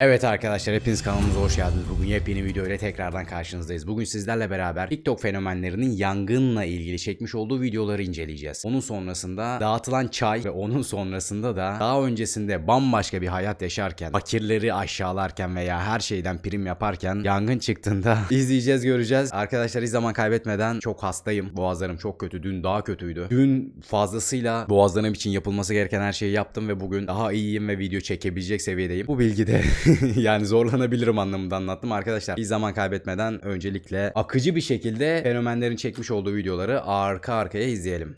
Evet arkadaşlar hepiniz kanalımıza hoş geldiniz. Bugün yepyeni video ile tekrardan karşınızdayız. Bugün sizlerle beraber TikTok fenomenlerinin yangınla ilgili çekmiş olduğu videoları inceleyeceğiz. Onun sonrasında dağıtılan çay ve onun sonrasında da daha öncesinde bambaşka bir hayat yaşarken, fakirleri aşağılarken veya her şeyden prim yaparken yangın çıktığında izleyeceğiz göreceğiz. Arkadaşlar hiç zaman kaybetmeden çok hastayım. Boğazlarım çok kötü. Dün daha kötüydü. Dün fazlasıyla boğazlarım için yapılması gereken her şeyi yaptım ve bugün daha iyiyim ve video çekebilecek seviyedeyim. Bu bilgi de yani zorlanabilirim anlamında anlattım. Arkadaşlar hiç zaman kaybetmeden öncelikle akıcı bir şekilde fenomenlerin çekmiş olduğu videoları arka arkaya izleyelim.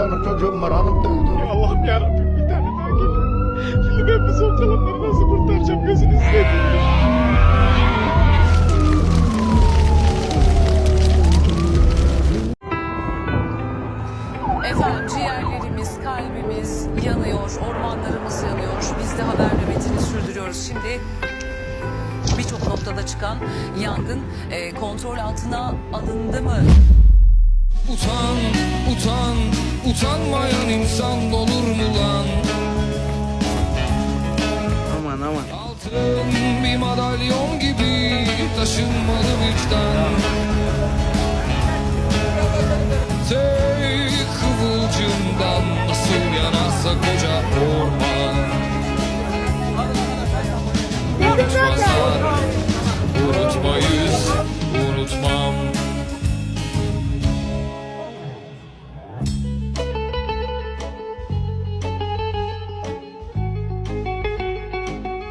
Tane çocuğum var hanım dövdü. Allah'ım yarabbim bir tane daha geliyor Şimdi ben bu son kalanları nasıl kurtaracağım gözünü seveyim Efendim ciğerlerimiz, kalbimiz yanıyor, ormanlarımız yanıyor. Biz de haber nöbetini sürdürüyoruz. Şimdi birçok noktada çıkan yangın e, kontrol altına alındı mı? Utan, utan, utanmayan insan olur mu lan? Aman aman. Altın bir madalyon gibi taşınmalı vicdan. Tek kıvılcımdan nasıl yanarsa koca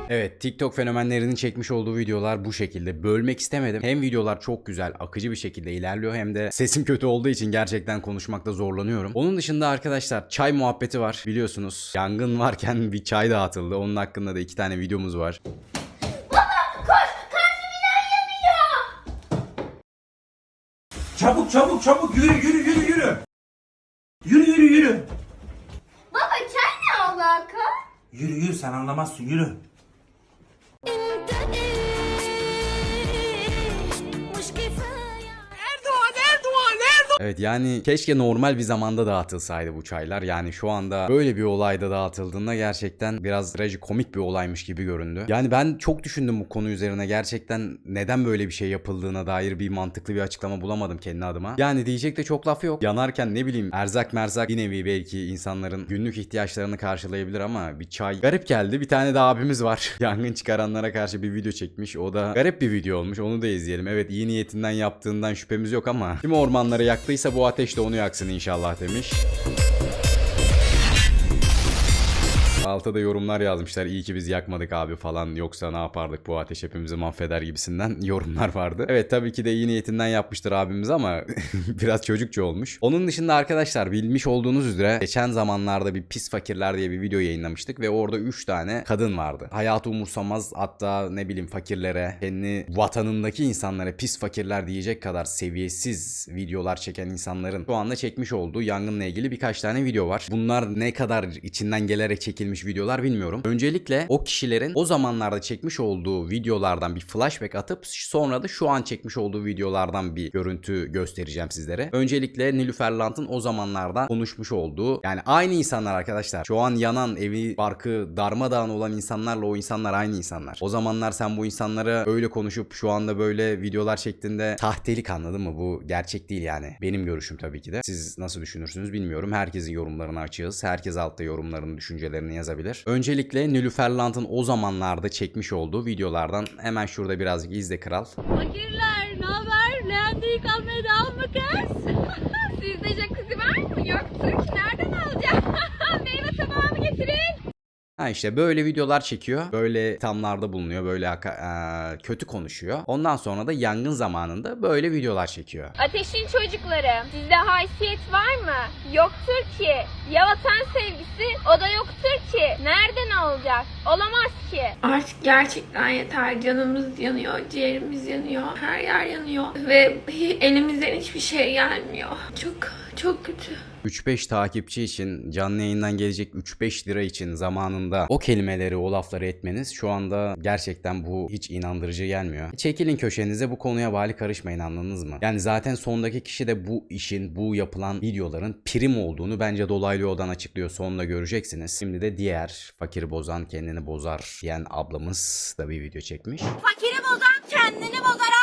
Evet TikTok fenomenlerinin çekmiş olduğu videolar bu şekilde. Bölmek istemedim. Hem videolar çok güzel, akıcı bir şekilde ilerliyor hem de sesim kötü olduğu için gerçekten konuşmakta zorlanıyorum. Onun dışında arkadaşlar çay muhabbeti var biliyorsunuz. Yangın varken bir çay dağıtıldı. Onun hakkında da iki tane videomuz var. Çabuk çabuk çabuk yürü yürü yürü yürü. Yürü yürü yürü. Baba çay ne alaka? Yürü yürü sen anlamazsın yürü. the end. Evet yani keşke normal bir zamanda dağıtılsaydı bu çaylar. Yani şu anda böyle bir olayda dağıtıldığında gerçekten biraz trajikomik bir olaymış gibi göründü. Yani ben çok düşündüm bu konu üzerine. Gerçekten neden böyle bir şey yapıldığına dair bir mantıklı bir açıklama bulamadım kendi adıma. Yani diyecek de çok laf yok. Yanarken ne bileyim erzak merzak bir nevi belki insanların günlük ihtiyaçlarını karşılayabilir ama bir çay garip geldi. Bir tane de abimiz var. Yangın çıkaranlara karşı bir video çekmiş. O da garip bir video olmuş. Onu da izleyelim. Evet iyi niyetinden yaptığından şüphemiz yok ama kim ormanları yaktıysa bu ateş de onu yaksın inşallah demiş. Altta da yorumlar yazmışlar. İyi ki biz yakmadık abi falan. Yoksa ne yapardık bu ateş hepimizi mahveder gibisinden yorumlar vardı. Evet tabii ki de iyi niyetinden yapmıştır abimiz ama biraz çocukça olmuş. Onun dışında arkadaşlar bilmiş olduğunuz üzere geçen zamanlarda bir pis fakirler diye bir video yayınlamıştık ve orada 3 tane kadın vardı. Hayatı umursamaz hatta ne bileyim fakirlere, kendi vatanındaki insanlara pis fakirler diyecek kadar seviyesiz videolar çeken insanların şu anda çekmiş olduğu yangınla ilgili birkaç tane video var. Bunlar ne kadar içinden gelerek çekilmiş çekilmiş videolar bilmiyorum. Öncelikle o kişilerin o zamanlarda çekmiş olduğu videolardan bir flashback atıp sonra da şu an çekmiş olduğu videolardan bir görüntü göstereceğim sizlere. Öncelikle Nilüfer Lant'ın o zamanlarda konuşmuş olduğu yani aynı insanlar arkadaşlar. Şu an yanan evi barkı darmadağın olan insanlarla o insanlar aynı insanlar. O zamanlar sen bu insanlara öyle konuşup şu anda böyle videolar şeklinde tahtelik anladın mı? Bu gerçek değil yani. Benim görüşüm tabii ki de. Siz nasıl düşünürsünüz bilmiyorum. Herkesin yorumlarını açığız. Herkes altta yorumlarını, düşüncelerini yazabilir. Öncelikle Nilüfer Lant'ın o zamanlarda çekmiş olduğu videolardan hemen şurada birazcık izle kral. Fakirler ne haber? Leğende kalmaya devam mı kız? Sizde jacuzzi var mı? Yoktur ki nereden alacağım? Meyve tabağı mı getirin? Ha işte böyle videolar çekiyor. Böyle tamlarda bulunuyor. Böyle eee, kötü konuşuyor. Ondan sonra da yangın zamanında böyle videolar çekiyor. Ateşin çocukları. Sizde haysiyet var mı? Yoktur ki. Ya vatan sevgisi? O da yoktur ki. Nereden olacak? Olamaz ki. Artık gerçekten yeter. Canımız yanıyor, ciğerimiz yanıyor, her yer yanıyor. Ve elimizden hiçbir şey gelmiyor. Çok, çok kötü. 3-5 takipçi için canlı yayından gelecek 3-5 lira için zamanında o kelimeleri, o lafları etmeniz şu anda gerçekten bu hiç inandırıcı gelmiyor. Çekilin köşenize bu konuya bali karışmayın anladınız mı? Yani zaten sondaki kişi de bu işin, bu yapılan videoların prim olduğunu bence dolaylı yoldan açıklıyor. Sonunda göreceksiniz. Şimdi de diğer fakiri bozan kendini bozar diyen ablamız da bir video çekmiş. Fakiri bozan kendini bozar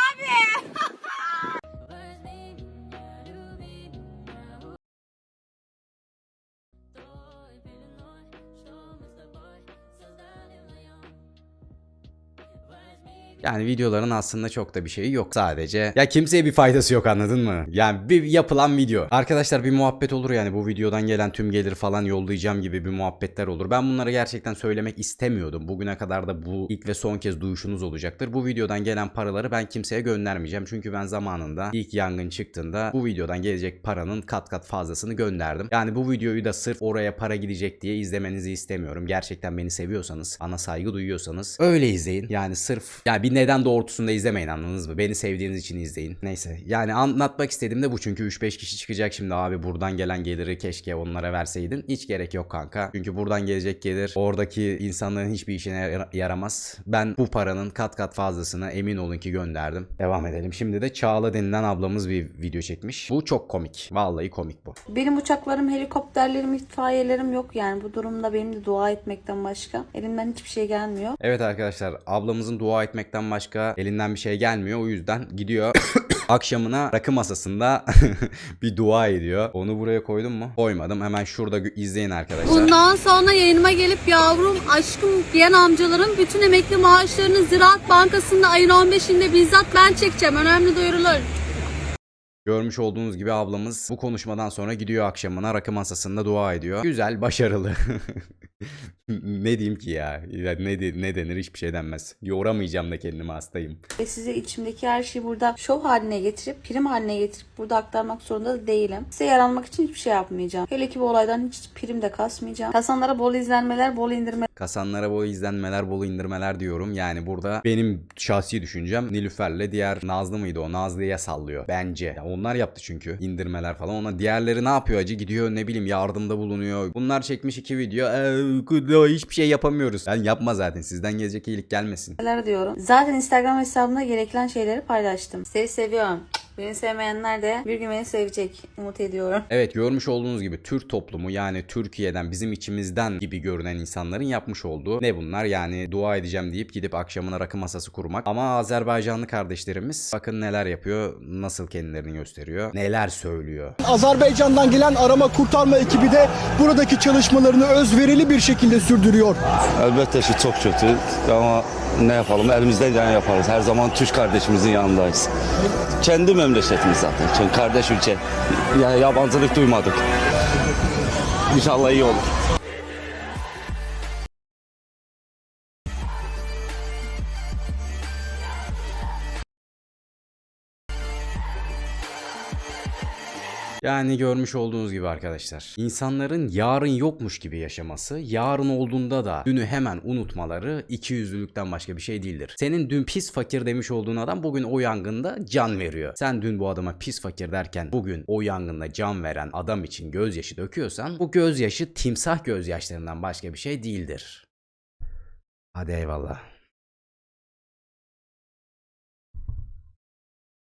Yani videoların aslında çok da bir şeyi yok sadece. Ya kimseye bir faydası yok anladın mı? Yani bir yapılan video. Arkadaşlar bir muhabbet olur yani bu videodan gelen tüm gelir falan yollayacağım gibi bir muhabbetler olur. Ben bunları gerçekten söylemek istemiyordum. Bugüne kadar da bu ilk ve son kez duyuşunuz olacaktır. Bu videodan gelen paraları ben kimseye göndermeyeceğim. Çünkü ben zamanında ilk yangın çıktığında bu videodan gelecek paranın kat kat fazlasını gönderdim. Yani bu videoyu da sırf oraya para gidecek diye izlemenizi istemiyorum. Gerçekten beni seviyorsanız, ana saygı duyuyorsanız öyle izleyin. Yani sırf yani bir neden doğrultusunda izlemeyin anladınız mı? Beni sevdiğiniz için izleyin. Neyse yani anlatmak istediğim de bu çünkü 3-5 kişi çıkacak şimdi abi buradan gelen geliri keşke onlara verseydin. Hiç gerek yok kanka. Çünkü buradan gelecek gelir oradaki insanların hiçbir işine yara- yaramaz. Ben bu paranın kat kat fazlasını emin olun ki gönderdim. Devam edelim. Şimdi de Çağla denilen ablamız bir video çekmiş. Bu çok komik. Vallahi komik bu. Benim uçaklarım, helikopterlerim, itfaiyelerim yok yani. Bu durumda benim de dua etmekten başka elimden hiçbir şey gelmiyor. Evet arkadaşlar ablamızın dua etmekten başka elinden bir şey gelmiyor. O yüzden gidiyor akşamına rakı masasında bir dua ediyor. Onu buraya koydum mu? Koymadım. Hemen şurada izleyin arkadaşlar. Bundan sonra yayınıma gelip yavrum, aşkım diyen amcaların bütün emekli maaşlarını Ziraat Bankası'nda ayın 15'inde bizzat ben çekeceğim. Önemli duyurulur. Görmüş olduğunuz gibi ablamız bu konuşmadan sonra gidiyor akşamına rakı masasında dua ediyor. Güzel, başarılı. ne diyeyim ki ya? Ya Ne, de- ne denir hiçbir şey denmez. Yoramayacağım da kendimi hastayım. Ve size içimdeki her şeyi burada şov haline getirip, prim haline getirip burada aktarmak zorunda da değilim. Size yaranmak için hiçbir şey yapmayacağım. Hele ki bu olaydan hiç prim de kasmayacağım. Kasanlara bol izlenmeler, bol indirmeler Kasanlara bol izlenmeler, bol indirmeler diyorum. Yani burada benim şahsi düşüncem Nilüfer'le diğer Nazlı mıydı o? Nazlı'ya sallıyor. Bence. Ya onlar yaptı çünkü. indirmeler falan. Ona diğerleri ne yapıyor acı? Gidiyor ne bileyim yardımda bulunuyor. Bunlar çekmiş iki video. Eee, hiçbir şey yapamıyoruz. Ben yapma zaten. Sizden gelecek iyilik gelmesin. diyorum. Zaten Instagram hesabımda gereken şeyleri paylaştım. Seni seviyorum. Beni sevmeyenler de bir gün beni sevecek. Umut ediyorum. Evet görmüş olduğunuz gibi Türk toplumu yani Türkiye'den bizim içimizden gibi görünen insanların yapmış olduğu ne bunlar yani dua edeceğim deyip gidip akşamına rakı masası kurmak. Ama Azerbaycanlı kardeşlerimiz bakın neler yapıyor nasıl kendilerini gösteriyor neler söylüyor. Azerbaycan'dan gelen arama kurtarma ekibi de buradaki çalışmalarını özverili bir şekilde sürdürüyor. Elbette ki çok kötü ama ne yapalım elimizden geleni yaparız. Her zaman Türk kardeşimizin yanındayız. Kendi memleketimiz zaten. Çünkü kardeş ülke. Yani yabancılık duymadık. İnşallah iyi olur. Yani görmüş olduğunuz gibi arkadaşlar. insanların yarın yokmuş gibi yaşaması, yarın olduğunda da dünü hemen unutmaları ikiyüzlülükten başka bir şey değildir. Senin dün pis fakir demiş olduğun adam bugün o yangında can veriyor. Sen dün bu adama pis fakir derken bugün o yangında can veren adam için gözyaşı döküyorsan bu gözyaşı timsah gözyaşlarından başka bir şey değildir. Hadi eyvallah.